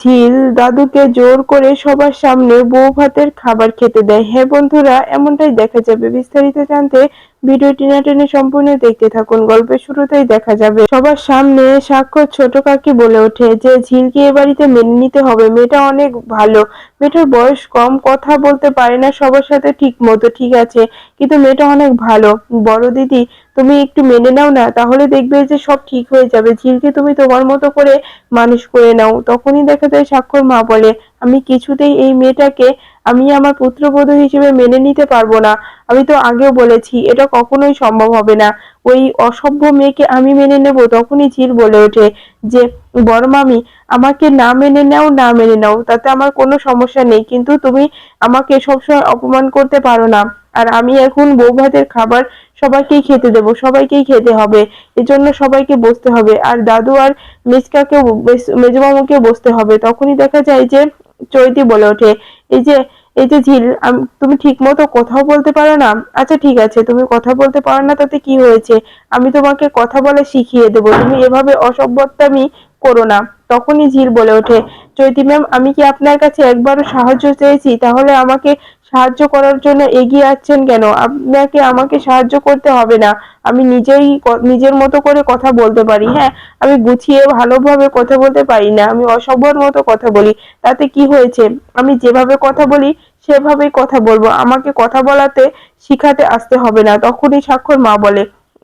ঝিল দাদুকে জোর করে সবার সামনে বউ ভাতের খাবার খেতে দেয়। হ্যাঁ বন্ধুরা, এমনটাই দেখা যাবে। বিস্তারিত জানতে ভিডিওটি না টেনে সম্পূর্ণ দেখতে থাকুন। গল্পের শুরুতেই দেখা যাবে, সবার সামনে সাক্ষর ছোট কাকি বলে ওঠে যে ঝিলকে এ বাড়িতে মেনে নিতে হবে। মেয়েটা অনেক ভালো। মেয়েটার বয়স কম, কথা বলতে পারে না সবার সাথে ঠিক মতো, ঠিক আছে। কিন্তু মেয়েটা অনেক ভালো। বড় দিদি, তুমি একটু মেনে নাও না, তাহলে দেখবে যে সব ঠিক হয়ে যাবে। ঝিলকে তুমি তোমার মতো করে মানুষ করে নাও। তখনই দেখা যায় সাক্ষর মা বলে আমি কিছুতেই এই মেয়েটাকে আমি আমার পুত্রবধূ হিসেবে মেনে নিতে পারব না। আমি তো আগেও বলেছি, এটা কখনোই সম্ভব হবে না। ওই অসভ্য মেয়েকে আমি মেনে নেব, তখনই ঝিল বলে ওঠে যে, বড় মামি, আমাকে না মেনে নাও, না মেনে নাও, তাতে আমার কোনো সমস্যা নেই, কিন্তু তুমি আমাকে সবসময় অপমান করতে পারো না। আর আমি এখন বউ ভাতের খাবার সবাইকেই খেতে দেব, সবাইকেই খেতে হবে, এজন্য সবাইকে বসতে হবে। আর দাদু আর মিসকাকে মেজমামুকে বসতে হবে। তখনই দেখা যায় যে চৈতি বলে ওঠে। এই যে এই যে ঝিল তুমি ঠিক মতো কথাও বলতে পারো না। আচ্ছা ঠিক আছে, তুমি কথা বলতে পারো না, তাতে কি হয়েছে? আমি তোমাকে কথা বলে শিখিয়ে দেব। তুমি এভাবে অসভ্যতামি করো না। তখনই ঝিল বলে ওঠে, চৈতি ম্যাম, আমি কি আপনার কাছে একবারও সাহায্য চেয়েছি? তাহলে আমাকে সাহায্য করার জন্য এগিয়ে আসছেন কেন? আপনাকে, আমাকে সাহায্য করতে হবে না। আমি নিজেই নিজের মতো করে কথা বলতে পারি। হ্যাঁ আমি গুছিয়ে ভালোভাবে কথা বলতে পারি না। আমি অসভ্যর মতো কথা বলি। তাতে কি হয়েছে? আমি যেভাবে কথা বলি, সেভাবেই কথা বলব। আমাকে কথা বলাতে শিখাতে আসতে হবে না। তখনই স্বাক্ষর মা বলে,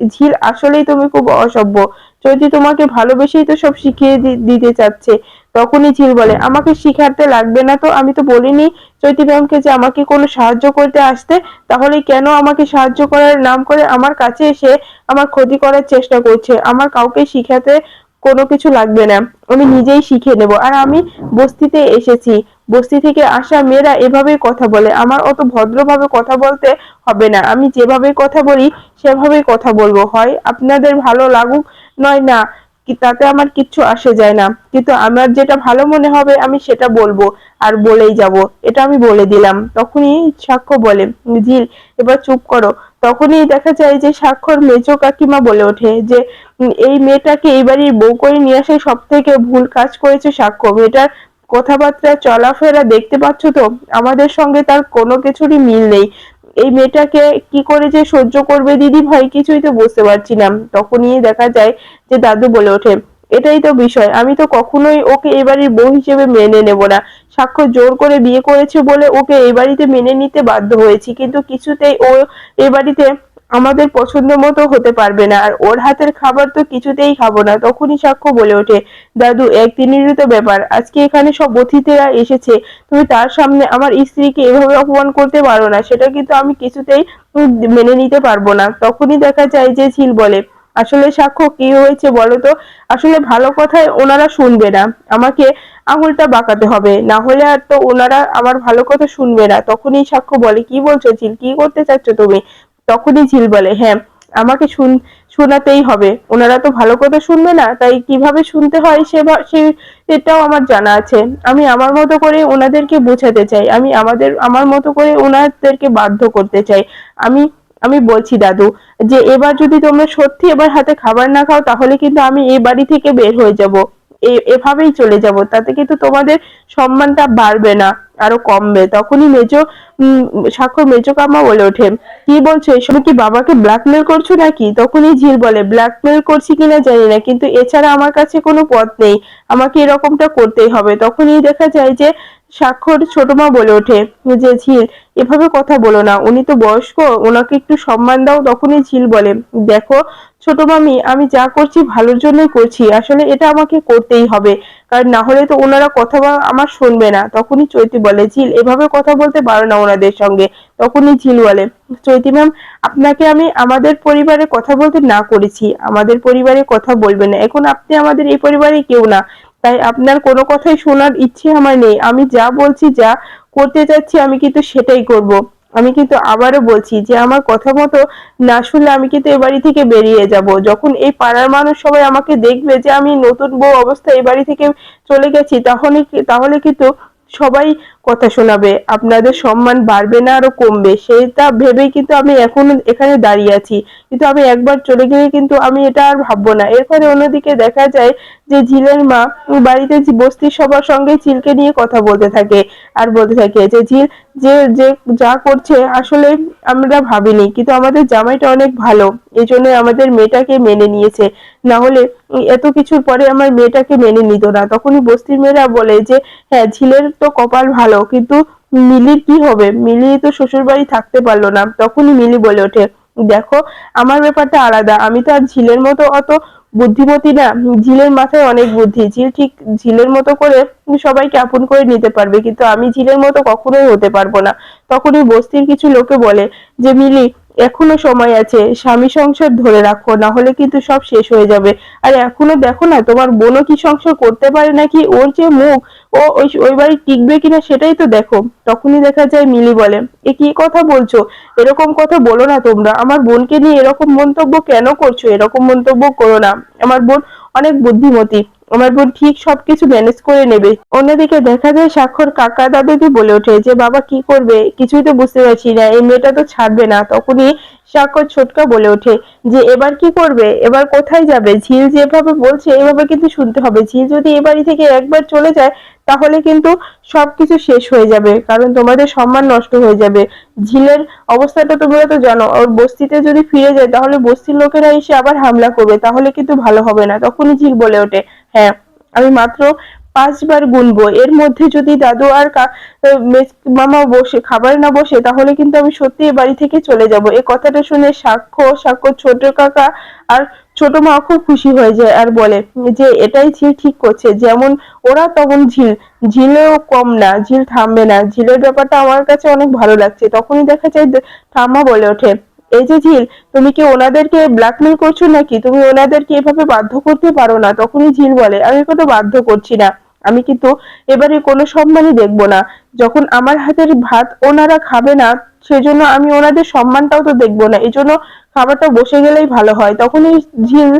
ঝিল, আসলেই তুমি খুব অসভ্য। চৈতি তোমাকে ভালোবেসেই তো সব শিখিয়ে দিতে চাচ্ছে তখনই ঝিল বলে আমাকে শিখাতে লাগবে না তো? আমি তো বলিনি চৈতি ম্যামকে যে আমাকে কোনো সাহায্য করতে আসতে। তাহলে কেন আমাকে সাহায্য করার নাম করে আমার কাছে এসে আমার ক্ষতি করার চেষ্টা করছে? আমার কাউকে শিখাতে কোনো কিছু লাগবে না। আমি নিজেই শিখে নেব আর আমি বস্তিতে এসেছি। বস্তি থেকে আসা মেয়েরা এভাবেই কথা বলে। আমার অত ভদ্রভাবে কথা বলতে হবে না। আমি যেভাবে কথা বলি সেভাবেই কথা বলব। হয় আপনাদের ভালো লাগুক নয় না। তাতে আমার কিচ্ছু আসে যায় না। কিন্তু আমার যেটা ভালো মনে হবে, আমি সেটা বলব আর বলেই যাব। এটা আমি বলে দিলাম। তখনই সাক্ষ্য বলে, জিল, এবার চুপ করো। তখনই দেখা যায় যে স্বাক্ষর মেজো কাকিমা বলে ওঠে যে এই মেয়েটাকে এই বাড়ির বউ করে নিয়ে আসে সব থেকে ভুল কাজ করেছে সাক্ষ্য। মেয়েটার কথাবার্তা চলাফেরা দেখতে পাচ্ছ তো? আমাদের সঙ্গে তার কোনো কিছুরই মিল নেই। এই মেয়েটাকে কি করে যে সহ্য করবে দিদি ভাই কিছুই তো বুঝতে পারছি না। তখনই দেখা যায় যে দাদু বলে ওঠে, এটাই তো বিষয়, আমি তো কখনোই ওকে এ বাড়ির বউ হিসেবে মেনে নেব না। সাক্ষ্য জোর করে বিয়ে করেছে বলে ওকে এই বাড়িতে মেনে নিতে বাধ্য হয়েছি, কিন্তু কিছুতেই ও এ বাড়িতে আমাদের পছন্দ মতো হতে পারবে না। আর ওর হাতের খাবার তো কিছুতেই খাব না, তখনই সাক্ষ্য বলে ওঠে, দাদু, এক দিনেরই তো ব্যাপার, আজকে এখানে সব অতিথিরা এসেছে, তুমি তার সামনে আমার স্ত্রীকে এভাবে অপমান করতে পারো না, সেটা কিন্তু আমি কিছুতেই মেনে নিতে পারব না। তখনই দেখা যায় যে ঝিল বলে, আসলে সাক্ষ্য, কি হয়েছে বলো তো? আসলে ভালো কথায় ওনারা শুনবে না। আমাকে আঙুলটা বাঁকাতে হবে, না হলে আর তো ওনারা আমার ভালো কথা শুনবে না। তখনই সাক্ষ্য বলে, কি বলছো ঝিল? কি করতে চাচ্ছ তুমি? তখনই ঝিল বলে হ্যাঁ আমাকে শুন, শোনাতেই হবে। ওনারা তো ভালো কথা শুনবে না, তাই কীভাবে শুনতে হয় সে এটাও আমার জানা আছে। আমি আমার মতো করে ওনাদেরকে বোঝাতে চাই। আমি আমাদের, আমার মতো করে ওনাদেরকে বাধ্য করতে চাই। আমি আমি বলছি, দাদু, যে এবার যদি তোমরা সত্যি এবার হাতে খাবার না খাও, তাহলে কিন্তু আমি এই বাড়ি থেকে বের হয়ে যাব। এভাবেই চলে যাব। তাতে কিন্তু তোমাদের সম্মানটা বাড়বে না, আরও কমবে। তখনই মেজো স্বাক্ষর মেজো কামা বলে ওঠে, কি বলছো এসব? কি বাবাকে ব্ল্যাকমেল করছ নাকি? তখনই ঝিল বলে ব্ল্যাকমেল করছি কিনা জানি না, কিন্তু এছাড়া আমার কাছে কোনো পথ নেই। আমাকে এরকমটা করতেই হবে। তখনই দেখা যায় যে স্বাক্ষর ছোট মা বলে ওঠে। যে ঝিল, এভাবে কথা বলো না। উনি তো বয়স্ক, ওনাকে একটু সম্মান দাও, তখনই ঝিল বলে, দেখো, ছোট মামি, আমি যা করছি ভালোর জন্যই করছি। আসলে এটা আমাকে করতেই হবে। কারণ না হলে তো ওনারা কথা আমার শুনবে না। তখনই চৈতি বলে, ঝিল, এভাবে কথা বলতে পারো না ওনাদের সঙ্গে। তখনই ঝিল বলে, চৈতি ম্যাম, আপনাকে আমি আমাদের পরিবারে কথা বলতে না করেছি। আমাদের পরিবারে কথা বলবে না। এখন আপনি আমাদের এই পরিবারে কেউ না। তাই আপনার কোনো কথাই শোনার ইচ্ছে আমার নেই। আমি যা বলছি, যা করতে চাচ্ছি, আমি কিন্তু সেটাই করব। আমি কিন্তু আবারও বলছি যে, আমার কথা মতো না শুনলে আমি কিন্তু এ বাড়ি থেকে বেরিয়ে যাব। যখন এই পাড়ার মানুষ সবাই আমাকে দেখবে যে, আমি নতুন বউ অবস্থায় এ বাড়ি থেকে চলে গেছি, তাহলে তাহলে কিন্তু সবাই কথা শোনাবে। আপনাদের সম্মান বাড়বে না আরও কমবে। সেটা ভেবেই কিন্তু আমি এখন এখানে দাঁড়িয়ে আছি। কিন্তু আমি একবার চলে গেলে কিন্তু আমি এটা আর ভাববো না। এরপরে অন্যদিকে দেখা যায় যে ঝিলের মা বাড়িতে বস্তির সবার সঙ্গে ঝিলকে নিয়ে কথা বলতে থাকে আর বলতে থাকে যে, ঝিল, যে যে যা করছে আসলে আমরা ভাবিনি। কিন্তু আমাদের জামাইটা অনেক ভালো। এই জন্য আমাদের মেয়েটাকে মেনে নিয়েছে। না হলে এত কিছুর পরে আমার মেয়েটাকে মেনে নিত না। তখনই বস্তির মেয়েরা বলে যে হ্যাঁ ঝিলের তো কপাল ভালো। কিন্তু মিলির কি হবে? মিলি তো শ্বশুর বাড়ি থাকতে পারল না। তখনই মিলি বলে ওঠে, দেখো, আমার ব্যাপারটা আলাদা। আমি তো আর ঝিলের মতো অত বুদ্ধিমতী না। ঝিলের মাথায় অনেক বুদ্ধি। ঝিল ঠিক ঝিলের মতো করে সবাইকে আপন করে নিতে পারবে, কিন্তু আমি ঝিলের মতো কখনোই হতে পারব না। তখনই বস্তির কিছু লোকে বলে যে, মিলি এখনও সময় আছে, স্বামী সংসার ধরে রাখো না হলে কিন্তু সব শেষ হয়ে যাবে। আর এখনও দেখো না, তোমার বোনও কি সংসার করতে পারে নাকি? ওর যে মুখ, ও ওই ওই বাড়ি টিকবে কিনা সেটাই তো দেখো। তখনই দেখা যায় মিলি বলে, এ কি কথা বলছো? এরকম কথা বলো না তোমরা। আমার বোনকে নিয়ে এরকম মন্তব্য কেন করছ? এরকম মন্তব্য করো না। আমার বোন অনেক বুদ্ধিমতী। আমার বোন ঠিক সবকিছু ম্যানেজ করে নেবে। অন্যদিকে দেখা যায় স্বাক্ষর কাকা দাদুকে বলে ওঠে যে, বাবা, কি করবে? কিছুই তো বুঝতে পারছি না। এই মেয়েটা তো ছাড়বে না। তখনই স্বাক্ষর ছোটকা বলে ওঠে যে, এবার কি করবে? এবার কোথায় যাবে? ঝিল যেভাবে বলছে, এভাবে কিন্তু শুনতে হবে। ঝিল যদি এ বাড়ি থেকে একবার চলে যায়, তাহলে কিন্তু সবকিছু শেষ হয়ে যাবে, কারণ তোমাদের সম্মান নষ্ট হয়ে যাবে। ঝিলের অবস্থাটা তোমরা তো জানো, ওর বস্তিতে যদি ফিরে যায়, তাহলে বস্তির লোকেরা এসে আবার হামলা করবে, তাহলে কিন্তু ভালো হবে না। তখনই ঝিল বলে ওঠে হ্যাঁ আমি মাত্র পাঁচবার গুনবো। এর মধ্যে যদি দাদু আর মামা বসে, খাবার না বসে, তাহলে কিন্তু আমি সত্যি বাড়ি থেকে চলে যাব। এ কথাটা শুনে সাক্ষ্য সাক্ষ্য, ছোট কাকা আর ছোট মা খুব খুশি হয়ে যায় আর বলে, যে এটাই ঝিল ঠিক করছে, যেমন ওরা তখন ঝিল। ঝিলেও কম না, ঝিল থামবে না। ঝিলের ব্যাপারটা আমার কাছে অনেক ভালো লাগছে। তখনই দেখা যায় ঠাম্মা বলে ওঠে এই যে ঝিল, তুমি কি ওনাদেরকে ব্ল্যাকমেল করছ নাকি? তুমি ওনাদেরকে এভাবে বাধ্য করতে পারো না, তখনই ঝিল বলে, আমি কোনো বাধ্য করছি না। আমি কিন্তু এবারে কোনো সম্মানই দেখব না। যখন আমার হাতের ভাত ওনারা খাবে না, সেজন্য আমি ওনাদের সম্মানটাও তো দেখব না। এই জন্য খাবারটা বসে গেলেই ভালো হয়। তখনই ঝিল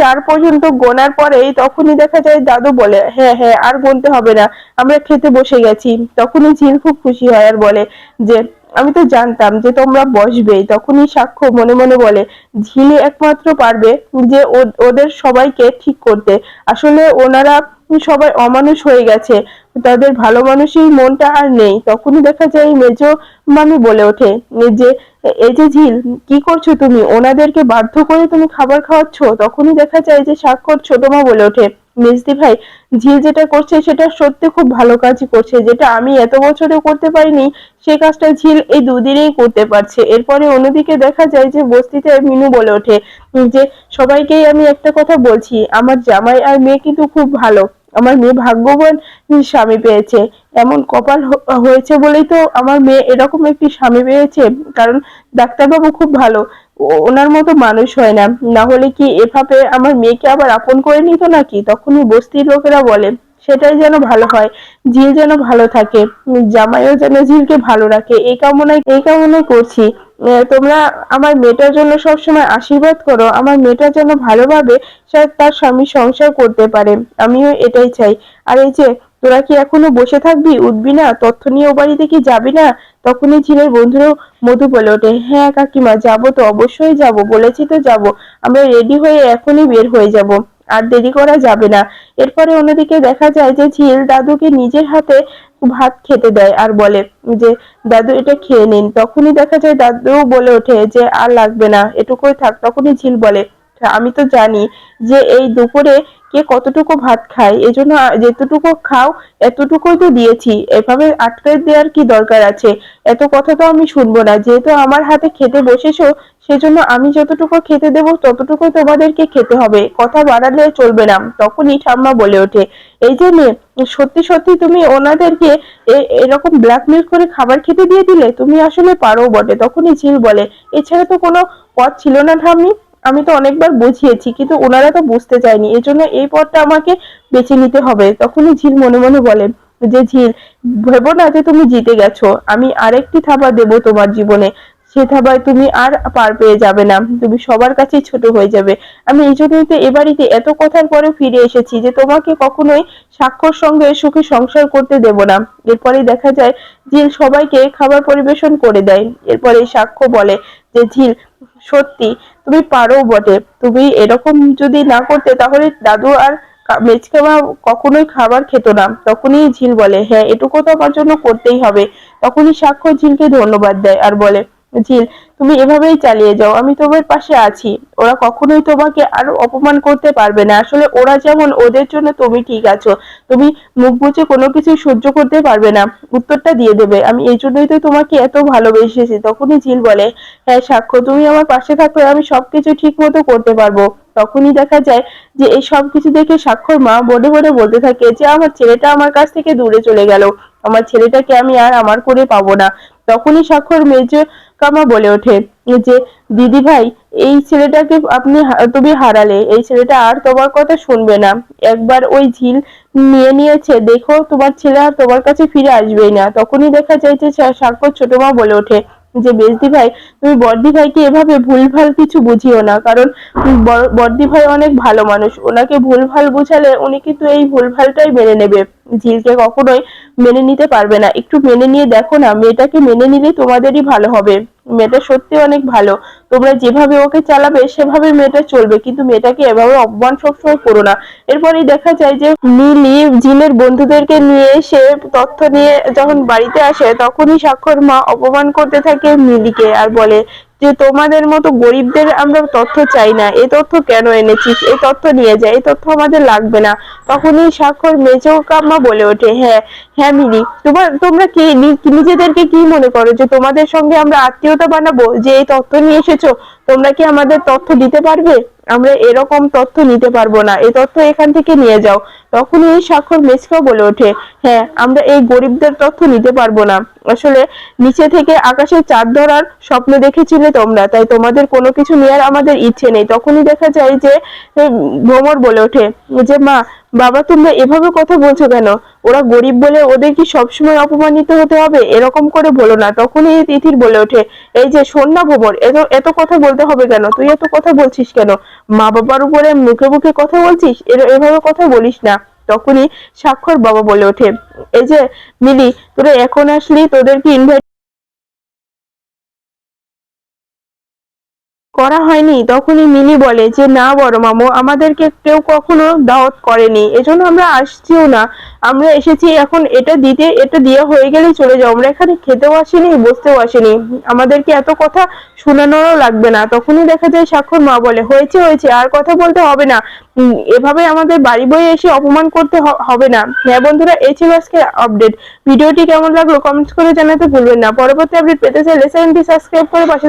চার পর্যন্ত গোনার পরেই তখনই দেখা যায় দাদু বলে হ্যাঁ হ্যাঁ আর গুনতে হবে না, আমরা খেতে বসে গেছি। তখনই ঝিল খুব খুশি হয় আর বলে যে আমি তো জানতাম যে তোমরা বসবেই, তখনই সাক্ষ্য মনে মনে বলে, ঝিলে একমাত্র পারবে যে ওদের সবাইকে ঠিক করতে। আসলে ওনারা সবাই অমানুষ হয়ে গেছে, তাদের ভালো মানুষের মনটা আর নেই। তখনই দেখা যায় মেজ মামি বলে ওঠে যে এই যে ঝিল, কি করছ তুমি? ওনাদেরকে বাধ্য করে তুমি খাবার খাওয়াচ্ছ? তখনই দেখা যায় যে স্বাক্ষর ছোট মা বলে ওঠে মেজদি ভাই ঝিল যেটা করছে সেটা সত্যি খুব ভালো কাজই করছে। যেটা আমি এত বছরে করতে পারিনি, সে কাজটা ঝিল এই দুদিনেই করতে পারছে। এরপরে অন্যদিকে দেখা যায় যে বস্তিতে মিনু বলে ওঠে, যে সবাইকেই আমি একটা কথা বলছি, আমার জামাই আর মেয়ে কিন্তু খুব ভালো। আমার মেয়ে ভাগ্যবান স্বামী পেয়েছে। এমন কপাল হয়েছে বলেই তো আমার মেয়ে এরকম একটি স্বামী পেয়েছে, কারণ ডাক্তারবাবু খুব ভালো। ওনার মতো মানুষ হয় না। না হলে কি এভাবে আমার মেয়েকে আবার আপন করে নিত নাকি? তখনই বস্তির লোকেরা বলে, সেটাই যেন ভালো হয় ঝিল যেন ভালো থাকে, জামাইও যেন ঝিলকে ভালো রাখে। এই কামনায় এই কামনাই করছি। তোমরা আমার মেয়েটার জন্য সবসময় আশীর্বাদ করো। আমার মেয়েটা যেন ভালোভাবে তার স্বামী সংসার করতে পারে। আমিও এটাই চাই। আর এই যে তোরা কি এখনও বসে থাকবি? উঠবি না? তথ্য নিয়ে ও বাড়িতে কি যাবি না? তখনই ঝিলের বন্ধুরাও মধু বলে ওঠে হ্যাঁ কাকিমা, যাব তো, অবশ্যই যাব, বলেছি তো যাব। আমরা রেডি হয়ে এখনই বের হয়ে যাব, আর দেরি করা যাবে না। এরপরে অন্যদিকে দেখা যায় যে ঝিল দাদুকে নিজের হাতে ভাত খেতে দেয় আর বলে যে, দাদু, এটা খেয়ে নিন। তখনই দেখা যায় দাদু বলে ওঠে যে, আর লাগবে না, এটুকুই থাক। তখনই ঝিল বলে আমি তো জানি যে এই দুপুরে কে কতটুকু ভাত খায়, এজন্য যেতটুকু খাও এতটুকুই তো দিয়েছি। এভাবে আটকে দেওয়ার কি দরকার আছে? এত কথা তো আমি শুনব না। যেহেতু আমার হাতে খেতে বসেছো, সেজন্য আমি যতটুকু খেতে দেবো ততটুকু তোমাদেরকে খেতে হবে। কথা বাড়ালে চলবে না। তখনই ঠাম্মা বলে ওঠে, এই যে মেয়ে, সত্যি সত্যি তুমি ওনাদেরকে এরকম ব্ল্যাকমেল করে খাবার খেতে দিয়ে দিলে? তুমি আসলে পারো বটে। তখনই ঝিল বলে, এছাড়া তো কোনো পথ ছিল না ঠাম্মি। আমি তো অনেকবার বুঝিয়েছি, কিন্তু ওনারা তো বুঝতে চায়নি। এজন্য এই পথটা আমাকে বেছে নিতে হবে। তখনই ঝিল মনে মনে বলেন যে ঝিল, ভেবো না যে তুমি জিতে গেছো। আমি আরেকটি থাবা দেব তোমার জীবনে। সে থাবায় তুমি আর পার পেয়ে যাবে না। তুমি সবার কাছেই ছোট হয়ে যাবে। আমি এই জন্যই তো এ বাড়িতে এত কথার পরে ফিরে এসেছি যে তোমাকে কখনোই সাক্ষর সঙ্গে সুখে সংসার করতে দেব না। এরপরে দেখা যায়, ঝিল সবাইকে খাবার পরিবেশন করে দেয়। এরপরে সাক্ষ্য বলে যে, ঝিল, সত্যি তুমি পারো বটে। তুমি এরকম যদি না করতে, তাহলে দাদু আর কা- মেচকে মা কখনোই খাবার খেত না। তখনই ঝিল বলে হ্যাঁ এটুকু তো আমার জন্য করতেই হবে। তখনই সাক্ষ্য ঝিলকে ধন্যবাদ দেয় আর বলে ঝিল, তুমি এভাবেই চালিয়ে যাও, আমি তোমার পাশে আছি। ওরা কখনোই তোমাকে আর অপমান করতে পারবে না। আসলে ওরা যেমন ওদের জন্য তুমি ঠিক আছো, তুমি মুখ বুঝে কোনো কিছু সহ্য করতে পারবে না। উত্তরটা দিয়ে দেবে, আমি এই জন্যই তো তোমাকে এত ভালোবেসেছি। তখনই ঝিল বলে হ্যাঁ সাক্ষ্য, তুমি আমার পাশে থাকলে আমি সবকিছু ঠিক মতো করতে পারব। তখনই দেখা যায় যে এই সব কিছু দেখে সাক্ষর মা বলে বলে বলতে থাকে যে, আমার ছেলেটা আমার কাছ থেকে দূরে চলে গেল। আমার ছেলেটাকে আমি আর আমার করে পাবো না। তখনই সাক্ষর মেজ কামা বলে ওঠে। যে, দিদি ভাই, এই ছেলেটাকে আপনি তুমি হারালে, এই ছেলেটা আর তোমার কথা শুনবে না। একবার ওই ঝিল নিয়ে নিয়েছে, দেখো তোমার ছেলে আর তোমার কাছে ফিরে আসবেই না। তখনই দেখা যায় যে সা- সাক্ষর ছোট মা বলে ওঠে যে, বেজদি ভাই, তুমি বড়দি ভাইকে এভাবে ভুলভাল কিছু বুঝিও না, কারণ বড়দি ভাই অনেক ভালো মানুষ। ওনাকে ভুলভাল বুঝালে উনি কিন্তু এই ভুলভালটাই মেনে নেবে। ঝিলকে কখনোই মেনে নিতে পারবে না। একটু মেনে নিয়ে দেখো না, মেয়েটাকে মেনে নিলে তোমাদেরই ভালো হবে। মেয়েটা সত্যি অনেক ভালো। তোমরা যেভাবে ওকে চালাবে, সেভাবে মেয়েটা চলবে। কিন্তু মেয়েটাকে এভাবে অপমান সবসময় করো না। এরপরেই দেখা যায় যে মিলি জিনের বন্ধুদেরকে নিয়ে এসে তথ্য নিয়ে যখন বাড়িতে আসে, তখনই স্বাক্ষর মা অপমান করতে থাকে মিলিকে আর বলে যে তোমাদের মতো গরিবদের আমরা তথ্য চাই না। এই তথ্য কেন এনেছিস? এই তথ্য নিয়ে যায় এই তথ্য আমাদের লাগবে না। তখনই স্বাক্ষর মেজো কাম্মা বলে ওঠে হ্যাঁ হ্যাঁ মিনি তোমার, তোমরা কি? নিজেদেরকে কি মনে করো যে তোমাদের সঙ্গে আমরা আত্মীয়তা বানাবো? যে এই তথ্য নিয়ে এসেছ, তোমরা কি আমাদের তথ্য দিতে পারবে? আমরা এরকম তথ্য নিতে পারব না। এই তথ্য এখান থেকে নিয়ে যাও। তখন এই স্বাক্ষর মেসকেও বলে ওঠে। হ্যাঁ আমরা এই গরিবদের তথ্য নিতে পারব না। আসলে নিচে থেকে আকাশে চাঁদ ধরার স্বপ্ন দেখেছিলে তোমরা, তাই তোমাদের কোনো কিছু নেওয়ার আমাদের ইচ্ছে নেই। তখনই দেখা যায় যে ভ্রমর বলে ওঠে যে, মা বাবা, তোমরা এভাবে কথা বলছো কেন? ওরা গরিব বলে ওদের কি সবসময় অপমানিত হতে হবে? এরকম করে বলো না, তখনই তিথির বলে ওঠে। এই যে শোন না ভ্রমর এত এত কথা বলতে হবে কেন? তুই এত কথা বলছিস কেন? মা বাবার উপরে মুখে মুখে কথা বলছিস? এর- এভাবে কথা বলিস না। তখনই স্বাক্ষর বাবা বলে ওঠে। এই যে মিলি, তোরা এখন আসলি, তোদের কি ইনভাইট করা হয়নি, তখনই মিনি বলে যে, না বড় মামু, আমাদেরকে কেউ কখনো দাওয়াত করেনি, এজন্য আমরা আসছিও না। আমরা এসেছি, এখন এটা দিতে, এটা দেওয়া হয়ে গেলেই চলে যাও। আমরা এখানে খেতেও আসিনি, বসতেও আসিনি। আমাদেরকে এত কথা শোনানোরও লাগবে না। তখনই দেখা যায় স্বাক্ষর মা বলে, হয়েছে হয়েছে, আর কথা বলতে হবে না। এভাবে আমাদের বাড়ি বয়ে এসে অপমান করতে হবে না। হ্যাঁ বন্ধুরা, এই ছিল আজকে আপডেট। ভিডিওটি কেমন লাগল কমেন্টস করে জানাতে ভুলবেন না। পরবর্তী আপডেট পেতে চাইলে সাবস্ক্রাইব করে পাশে